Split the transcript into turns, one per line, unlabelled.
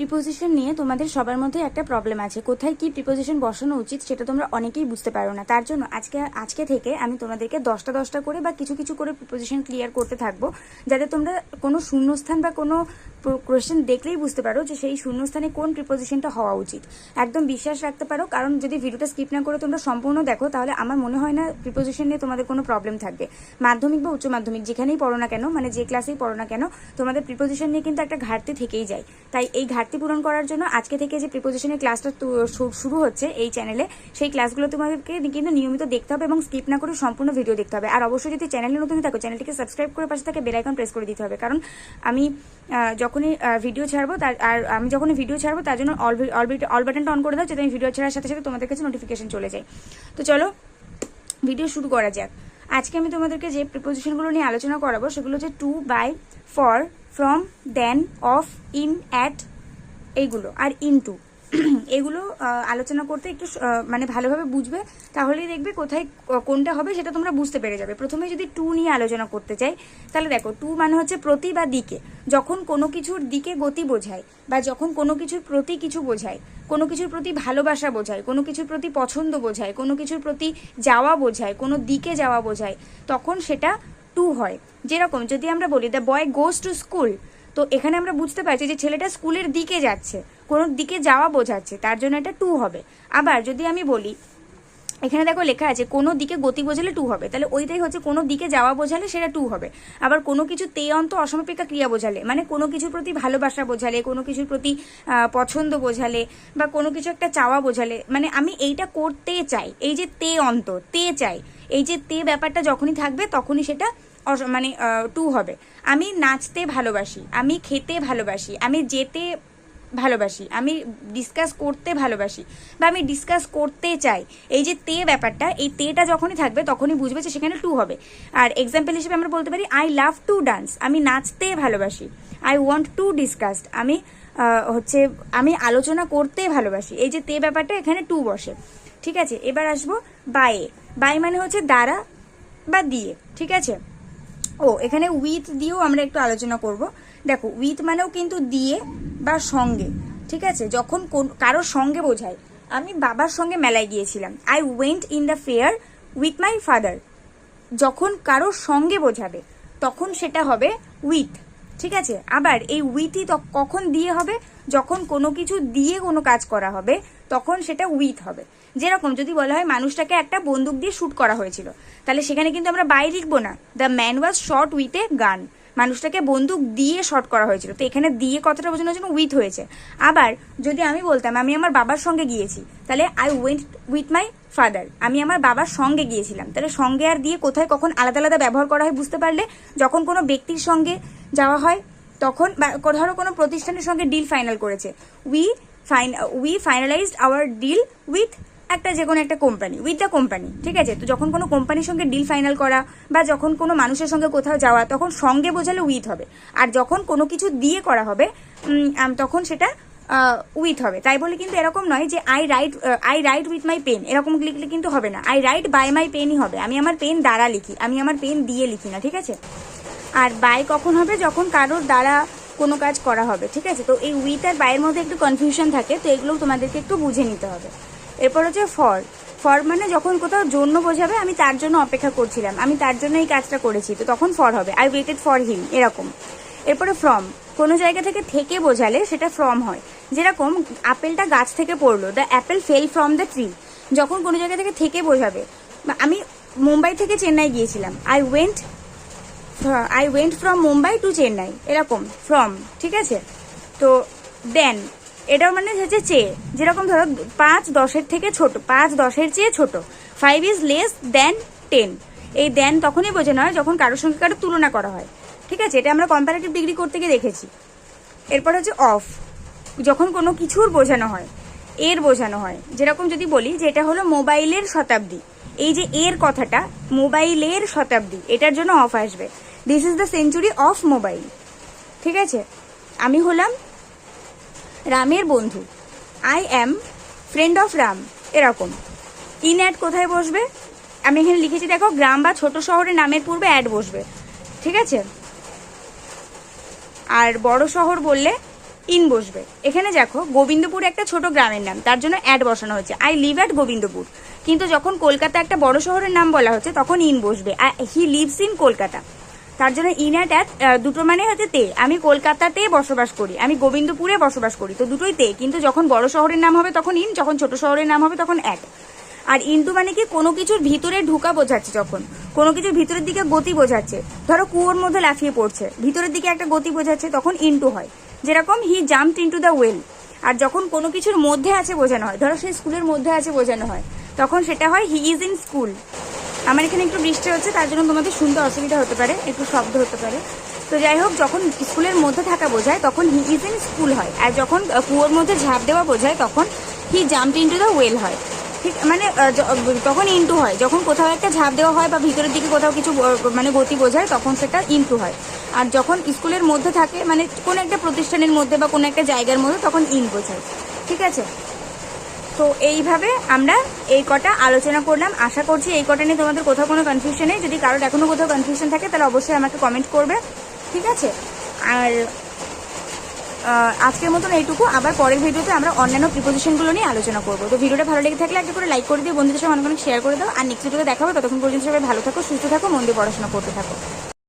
Preposition নিয়ে তোমাদের সবার মধ্যে একটা প্রবলেম আছে। কোথায় কি প্রিপোজিশন বসানো উচিত সেটা তোমরা অনেকেই বুঝতে পারো না। তার জন্য আজকে আজকে থেকে আমি তোমাদেরকে দশটা দশটা করে বা কিছু কিছু করে প্রিপোজিশন ক্লিয়ার করতে থাকব। যাতে তোমরা কোনো শূন্যস্থান বা কোনো কোয়েশ্চেন দেখলেই বুঝতে পারো যে সেই শূন্যস্থানে কোন প্রিপোজিশনটা হওয়া উচিত। একদম বিশ্বাস রাখতে পারো কারণ যদি ভিডিওটা স্কিপ না করে তোমরা সম্পূর্ণ দেখো তাহলে আমার মনে হয় না প্রিপোজিশন নিয়ে তোমাদের কোনো প্রবলেম থাকবে। মাধ্যমিক বা উচ্চ মাধ্যমিক যেখানেই পড়ো না কেন মানে যে ক্লাসেই পড়ো না কেন তোমাদের প্রিপোজিশন নিয়ে কিন্তু একটা ঘাটতি থেকেই যায়। তাই এই ঘাটতি পূরণ করার জন্য আজকে থেকে যে প্রিপোজিশনের ক্লাসটা শুরু হচ্ছে এই চ্যানেলে সেই ক্লাসগুলো তোমাদেরকে কিন্তু নিয়মিত দেখতে হবে এবং স্কিপ না করে সম্পূর্ণ ভিডিও দেখতে হবে। আর অবশ্যই যদি চ্যানেলে নতুন থাকো চ্যানেলটিকে সাবস্ক্রাইব করে পাশে থাকে বেল আইকন প্রেস করে দিতে হবে। কারণ আমি আহ, যখনই ভিডিও ছাড়বো, তার, আর আমি যখনই ভিডিও ছাড়বো, তার জন্য অল অল বাটনটা অন করে দাও, যাতে আমি ভিডিও ছাড়ার সাথে সাথে তোমাদের কাছে নোটিফিকেশন চলে যায়। তো চলো ভিডিও শুরু করা যাক। আজকে আমি তোমাদেরকে যে প্রিপোজিশনগুলো নিয়ে আলোচনা করাবো, সেগুলো হচ্ছে to by for from than of in at এইগুলো, আর ইন টু এগুলো আলোচনা করতে একটু মানে ভালোভাবে বুঝবে, তাহলেই দেখবে কোথায় কোনটা হবে সেটা তোমরা বুঝতে পেরে যাবে। প্রথমে যদি টু নিয়ে আলোচনা করতে চাই, তাহলে দেখো, টু মানে হচ্ছে প্রতি বা দিকে। যখন কোনো কিছুর দিকে গতি বোঝায়, বা যখন কোনো কিছুর প্রতি কিছু বোঝায়, কোনো কিছুর প্রতি ভালোবাসা বোঝায়, কোনো কিছুর প্রতি পছন্দ বোঝায়, কোনো কিছুর প্রতি যাওয়া বোঝায়, কোনো দিকে যাওয়া বোঝায়, তখন সেটা টু হয়। যেরকম যদি আমরা বলি the boy goes to school তো এখানে আমরা বুঝতে পারছি যে ছেলেটা স্কুলের দিকে যাচ্ছে, কোনো দিকে যাওয়া বোঝাচ্ছে, তার জন্য এটা টু হবে। আবার যদি আমি বলি, এখানে দেখো লেখা আছে, কোনো দিকে গতি বোঝালে টু হবে, তাহলে ওইটাই হচ্ছে কোনো দিকে যাওয়া বোঝালে সেটা টু হবে। আবার কোনো কিছু তে অন্ত অসমাপিকা ক্রিয়া বোঝালে মানে কোনো কিছুর প্রতি ভালোবাসা বোঝালে, কোনো কিছুর প্রতি পছন্দ বোঝালে, বা কোনো কিছু একটা চাওয়া বোঝালে মানে আমি এইটা করতে চাই, এই যে তে অন্ত, তে চাই, এই যে তে ব্যাপারটা যখনই থাকবে তখনই সেটা মানে টু হবে। আমি নাচতে ভালোবাসি, আমি খেতে ভালোবাসি, আমি যেতে ভালোবাসি, আমি ডিসকাস করতে ভালোবাসি বা আমি ডিসকাস করতে চাই, এই যে তে ব্যাপারটা, এই তেটা যখনই থাকবে তখনই বুঝবে যে সেখানে টু হবে। আর এক্সাম্পল হিসেবে আমরা বলতে পারি আই লাভ টু ডান্স আমি নাচতে ভালোবাসি আই ওয়ান্ট টু ডিসকাস আমি হচ্ছে, আমি আলোচনা করতে ভালোবাসি, এই যে তে ব্যাপারটা এখানে টু বসে। ঠিক আছে? এবার আসব বায়ে বাই মানে হচ্ছে দ্বারা বা দিয়ে। ঠিক আছে? ও, এখানে উইথ দিয়েও আমরা একটু আলোচনা করব। দেখো উইথ মানেও কিন্তু দিয়ে বা সঙ্গে, ঠিক আছে? যখন কোন- কারোর সঙ্গে বোঝায়। আমি বাবার সঙ্গে মেলায় গিয়েছিলাম। I went in the fair with my father যখন কারোর সঙ্গে বোঝাবে, তখন সেটা হবে উইথ ঠিক আছে? আবার এই উইথই কখন দিয়ে হবে? যখন কোনো কিছু দিয়ে কোনো কাজ করা হবে তখন সেটা উইথ হবে। যেরকম যদি বলা হয় মানুষটাকে একটা বন্দুক দিয়ে শ্যুট করা হয়েছিল, তাহলে সেখানে কিন্তু আমরা বাই লিখব না। The man was shot with a gun মানুষটাকে বন্দুক দিয়ে শর্ট করা হয়েছিল। তো এখানে দিয়ে কথাটা বোঝানোর জন্য উইথ হয়েছে। আবার যদি আমি বলতাম, আমি আমার বাবার সঙ্গে গিয়েছি, তাহলে I went with my father আমি আমার বাবার সঙ্গে গিয়েছিলাম। তাহলে সঙ্গে আর দিয়ে কোথায় কখন আলাদা আলাদা ব্যবহার করা হয় বুঝতে পারলে? যখন কোনো ব্যক্তির সঙ্গে যাওয়া হয়, তখন বা, ধরো কোনো প্রতিষ্ঠানের সঙ্গে ডিল ফাইনাল করেছে। We fine we finalised our deal with একটা যে কোনো একটা কোম্পানি উইথ দ্য কোম্পানি ঠিক আছে? তো যখন কোনো কোম্পানির সঙ্গে ডিল ফাইনাল করা বা যখন কোনো মানুষের সঙ্গে কোথাও যাওয়া, তখন সঙ্গে বোঝালে উইথ হবে। আর যখন কোনো কিছু দিয়ে করা হবে তখন সেটা উইথ হবে। তাই বলে কিন্তু এরকম নয় যে I write I write with my pen এরকম লিখলে কিন্তু হবে না। আই রাইট বাই মাই পেনই হবে। আমি আমার পেন দ্বারা লিখি। আমি আমার পেন দিয়ে লিখি না। ঠিক আছে? আর বাই কখন হবে? যখন কারোর দ্বারা কোনো কাজ করা হবে, ঠিক আছে? তো এই উইথ আর বাইয়ের মধ্যে একটু কনফিউশন থাকে, তো এগুলো তোমাদেরকে একটু বুঝে নিতে হবে। এরপর হচ্ছে ফর ফর মানে যখন কোথাও জন্য বোঝাবে, আমি তার জন্য অপেক্ষা করছিলাম। আমি তার জন্য এই কাজটা করেছি, তো তখন ফর হবে। আই ওয়েটেড ফর হিম এরকম। এরপরে ফ্রম কোনো জায়গা থেকে থেকে বোঝালে সেটা ফ্রম হয়। যেরকম আপেলটা গাছ থেকে পড়ল the apple fell from the tree যখন কোনো জায়গা থেকে থেকে বোঝাবে, আমি মুম্বাই থেকে চেন্নাই গিয়েছিলাম। I went I went from Mumbai to Chennai এরকম ফ্রম ঠিক আছে? তো দেন এটাও মানে হচ্ছে চেয়ে, যেরকম ধরো পাঁচ দশের থেকে ছোট, পাঁচ দশের চেয়ে ছোট five is less than ten এই দেন তখনই বোঝানো হয় যখন কারোর সঙ্গে কারোর তুলনা করা হয়, ঠিক আছে? এটা আমরা কম্পারেটিভ ডিগ্রি করতে গিয়ে দেখেছি। এরপর হচ্ছে অফ যখন কোনো কিছুর বোঝানো হয়, এর বোঝানো হয়, যেরকম যদি বলি যে এটা হলো মোবাইলের শতাব্দী, এই যে এর কথাটা মোবাইলের শতাব্দী, এটার জন্য অফ আসবে। This is the century of mobile ঠিক আছে? আমি হলাম রামের বন্ধু। I am friend of Ram এরকম। ইন অ্যাড কোথায় বসবে? আমি এখানে লিখেছি, দেখো, গ্রাম বা ছোট শহরের নামের পূর্বে অ্যাড বসবে। ঠিক আছে? আর বড় শহর বললে ইন বসবে। এখানে দেখো, গোবিন্দপুর একটা ছোট গ্রামের নাম। তার জন্য অ্যাড বসানো হচ্ছে আই লিভ অ্যাট গোবিন্দপুর। কিন্তু যখন কলকাতা একটা বড় শহরের নাম বলা হচ্ছে, তখন ইন বসবে। He lives in Kolkata. তার জন্য ইন অ্যাট অ্যাট দুটো মানে হচ্ছে তে। আমি কলকাতাতে বসবাস করি, আমি গোবিন্দপুরে বসবাস করি, তো দুটোই তে। কিন্তু যখন বড় শহরের নাম হবে তখন ইন যখন ছোট শহরের নাম হবে তখন অ্যাট আর ইনটু মানে কি, কোনো কিছুর ভিতরে ঢুকা বোঝাচ্ছে যখন, কোনো কিছুর ভিতরের দিকে গতি বোঝাচ্ছে। ধরো কুয়োর মধ্যে লাফিয়ে পড়ছে, ভিতরের দিকে একটা গতি বোঝাচ্ছে, তখন ইন্টু হয়। যেরকম he jumped into the well আর যখন কোনো কিছুর মধ্যে আছে বোঝানো হয়, ধরো সেই স্কুলের মধ্যে আছে বোঝানো হয়, তখন সেটা হয় হি ইজ ইন স্কুল আমার এখানে একটু বৃষ্টি হচ্ছে, তার জন্য তোমাদের শুনতে অসুবিধা হতে পারে, একটু শব্দ হতে পারে। তো যাই হোক, যখন স্কুলের মধ্যে থাকা বোঝায়, তখন হি ইজ ইন স্কুল হয়। আর যখন কুয়োর মধ্যে ঝাঁপ দেওয়া বোঝায়, তখন he jump into the well হয়। ঠিক মানে তখন ইন্টু হয়। যখন কোথাও একটা ঝাঁপ দেওয়া হয় বা ভিতরের দিকে কোথাও কিছু মানে গতি বোঝায়, তখন সেটা ইন্টু হয়। আর যখন স্কুলের মধ্যে থাকে মানে কোনো একটা প্রতিষ্ঠানের মধ্যে বা কোনো একটা জায়গার মধ্যে, তখন ইন বোঝায়। ঠিক আছে? তো এইভাবে আমরা এই কটা আলোচনা করলাম। আশা করছি এই কটা নিয়ে তোমাদের কোথাও কোনো কনফিউশন নেই। যদি কারোর এখনও কোথাও কনফিউশন থাকে, তাহলে অবশ্যই আমাকে কমেন্ট করবে। ঠিক আছে? আর আজকের মতন এইটুকু। আবার পরের ভিডিওতে আমরা অন্যান্য প্রিপোজিশনগুলো নিয়ে আলোচনা করব। তো ভিডিওটা ভালো লেগে থাকলে একটা করে লাইক করে দিও, বন্ধুদের সঙ্গে অনেক অনেক শেয়ার করে দাও। আর নেক্সট ভিডিওতে দেখা হবে। ততক্ষণ পর্যন্ত সবাই ভালো থাকো, সুস্থ থাকো, মন দিয়ে পড়াশোনা করতে থাকো।